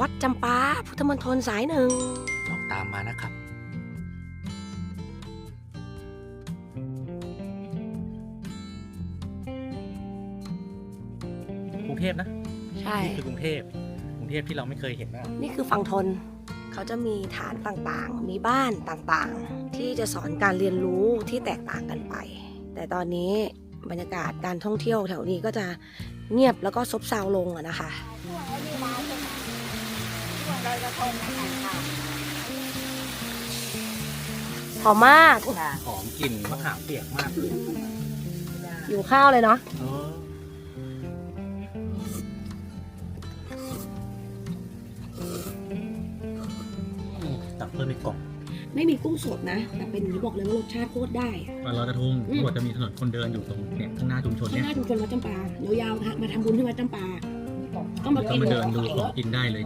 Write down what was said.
วัดจำปาพุทธมณฑลสายหนึ่งลองตามมานะครับ กรุงเทพนะใช่ นี่คือกรุงเทพกรุงเทพที่เราไม่เคยเห็นนะนี่คือฝั่งทน เขาจะมีฐานต่างๆ มีบ้านต่างๆ ที่จะสอนการเรียนรู้ที่แตกต่างกันไป แต่ตอนนี้บรรยากาศการท่องเที่ยวแถวนี้ก็จะเงียบแล้วก็ซบเซาลงอะนะคะช่วงนี้ม ลอยกระทงนะคะหอมมาก ค่ะหอมกลิ่นมะขามเปียกมากเลยอยู่ข้าวเลยเนาะ เออตักเพิ่มอีกกล่องไม่มีกุ้งสดนะ แต่เป็นอย่างนี้บอกเลยว่ารสชาติโคตรได้อะวันลอยกระทงอืมตำรวจจะมีถนนคนเดินอยู่ตรงเนี่ยข้างหน้าชุมชนข้างเนี่ยหน้าชุมชนวัดจำปายาวๆมาทำบุญที่วัดจำปาต้องมาก็กิน มาเดินดูขายขเยองอะกินได้เลย